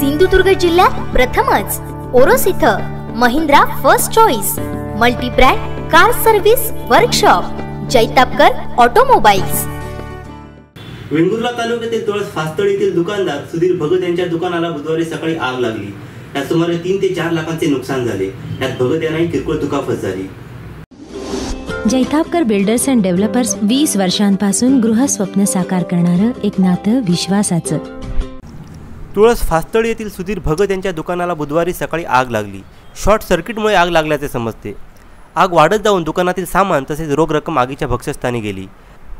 सिंधुदुर्ग जिल्ह्यात प्रथमच. ओरोस इथं Mahindra first choice multi brand car service workshop Jaitapkar automobiles. Vengurla तालुक्यातील तुळस फास्तळ येथील दुकानदार सुधीर भगत यांच्या दुकानाला बुधवारी सकाळी आग लागली. यात सुमारे तीन ते चार लाखांचे नुकसान झाले. यात भगत यांनाही किरकोळ दुखापत झाली. जैतापकर बिल्डर्स अँड डेव्हलपर्स वीस वर्षांपासून गृहस्वप्न साकार करणारं एक नातं विश्वासाचं. तुळस फास्तळ येथील सुधीर भगत यांच्या दुकानाला बुधवारी सकाळी आग लागली. शॉर्ट सर्किटमुळे आग लागल्याचे समजते. आग वाढत जाऊन दुकानातील सामान तसेच रोख रक्कम आगीच्या भक्षस्थानी गेली.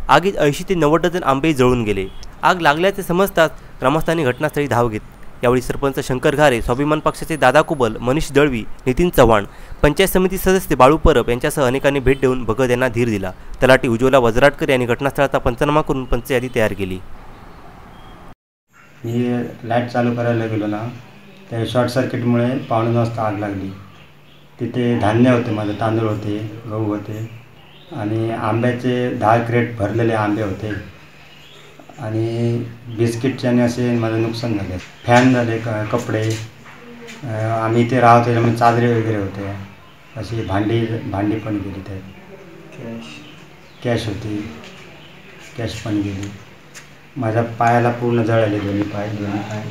आगीत ऐंशी ते नव्वद डझन आंबेही जळून गेले. आग लागल्याचे समजताच ग्रामस्थांनी घटनास्थळी धाव घेत यावेळी सरपंच शंकर घारे स्वाभिमान पक्षाचे दादा कुबल मनीष दळवी नितीन चव्हाण पंचायत समिती सदस्य बाळू परब यांच्यासह अनेकांनी भेट देऊन भगत यांना धीर दिला. तलाठी उज्ज्वला वजराटकर यांनी घटनास्थळाचा पंचनामा करून पंचयादी तयार केली. मी लाइट चालू करायला गेलो ना त्या शॉर्ट सर्किटमुळे पावणे वाजता आग लागली. तिथे धान्य होते माझे तांदूळ होते गहू होते आणि आंब्याचे दहा क्रेट भरलेले आंबे होते आणि बिस्किटचे आणि असे माझं नुकसान झाले. फॅन झाले क कपडे आम्ही इथे राहतो त्याच्यामुळे चादरे वगैरे होते. अशी भांडी भांडी पण गेली त्यात. कॅश होती. कॅश पण गेली. माझ्या पायाला पूर्ण जळाले दोन्ही पाय दोन्ही पाय.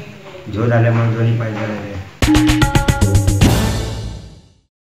झोल आल्यामुळे दोन्ही पाय जळाले.